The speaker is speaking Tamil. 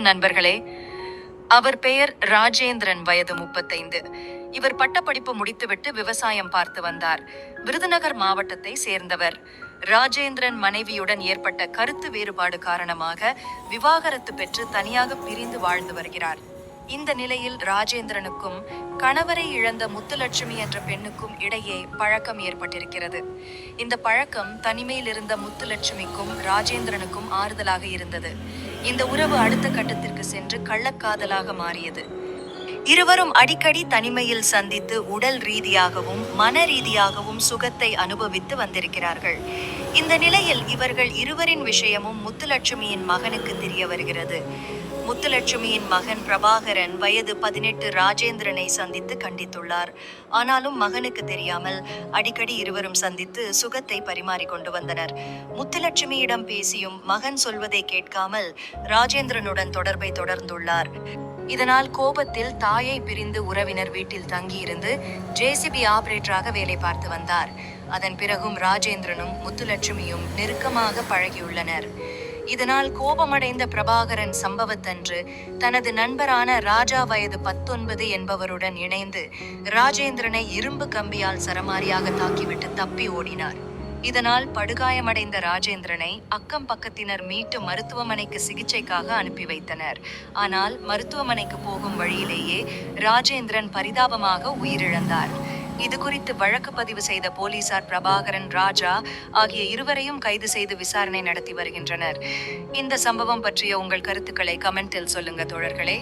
நண்பர்களே. அவர் பெயர் ராஜேந்திரன் வயது முப்பத்தைந்து. இவர் பட்டப்படிப்பு முடித்துவிட்டு விவசாயம் பார்த்து வந்தார். விருதுநகர் மாவட்டத்தை சேர்ந்தவர். ராஜேந்திரன் மனைவியுடன் ஏற்பட்ட கருத்து வேறுபாடு காரணமாக விவாகரத்து பெற்று தனியாக பிரிந்து வாழ்ந்து வருகிறார். இந்த நிலையில் ராஜேந்திரனுக்கும் கணவரை இழந்த முத்துலட்சுமி என்ற பெண்ணுக்கும் இடையே பழக்கம் ஏற்பட்டிருக்கிறது. இந்த பழக்கம் தனிமையில் இருந்த முத்துலட்சுமிக்கும் ராஜேந்திரனுக்கும் ஆறுதலாக இருந்தது. இந்த உறவு அடுத்த கட்டத்திற்கு சென்று கள்ளக்காதலாக மாறியது. இருவரும் அடிக்கடி தனிமையில் சந்தித்து உடல் ரீதியாகவும் மன ரீதியாகவும் சுகத்தை அனுபவித்து வந்திருக்கிறார்கள். இந்த நிலையில் இவர்கள் இருவரின் விஷயமும் முத்துலட்சுமியின் மகனுக்கு தெரிய வருகிறது. முத்துலட்சுமியின் மகன் பிரபாகரன் வயது பதினெட்டு ராஜேந்திரனை சந்தித்து கண்டித்துள்ளார். ஆனாலும் மகனுக்கு தெரியாமல் அடிக்கடி இருவரும் சந்தித்து சுகத்தை பரிமாறிக்கொண்டு வந்தனர். முத்துலட்சுமியிடம் பேசியும் மகன் சொல்வதை கேட்காமல் ராஜேந்திரனுடன் தொடர்பை தொடர்ந்துள்ளார். இதனால் கோபத்தில் தாயை பிரிந்து உறவினர் வீட்டில் தங்கியிருந்து ஜேசிபி ஆபரேட்டராக வேலை பார்த்து வந்தார். அதன் பிறகும் ராஜேந்திரனும் முத்துலட்சுமியும் நெருக்கமாக பழகியுள்ளனர். இதனால் கோபமடைந்த பிரபாகரன் சம்பவத்தன்று தனது நண்பரான ராஜா வயது பத்தொன்பது என்பவருடன் இணைந்து ராஜேந்திரனை இரும்பு கம்பியால் சரமாரியாக தாக்கிவிட்டு தப்பி ஓடினார். இதனால் படுகாயமடைந்த ராஜேந்திரனை அக்கம் பக்கத்தினர் மீட்டு மருத்துவமனைக்கு சிகிச்சைக்காக அனுப்பி வைத்தனர். ஆனால் மருத்துவமனைக்கு போகும் வழியிலேயே ராஜேந்திரன் பரிதாபமாக உயிரிழந்தார். இது குறித்து வழக்கு பதிவு செய்த போலீசார் பிரபாகரன் ராஜா ஆகிய இருவரையும் கைது செய்து விசாரணை நடத்தி வருகின்றனர். இந்த சம்பவம் பற்றிய உங்கள் கருத்துக்களை கமெண்டில் சொல்லுங்க தோழர்களே.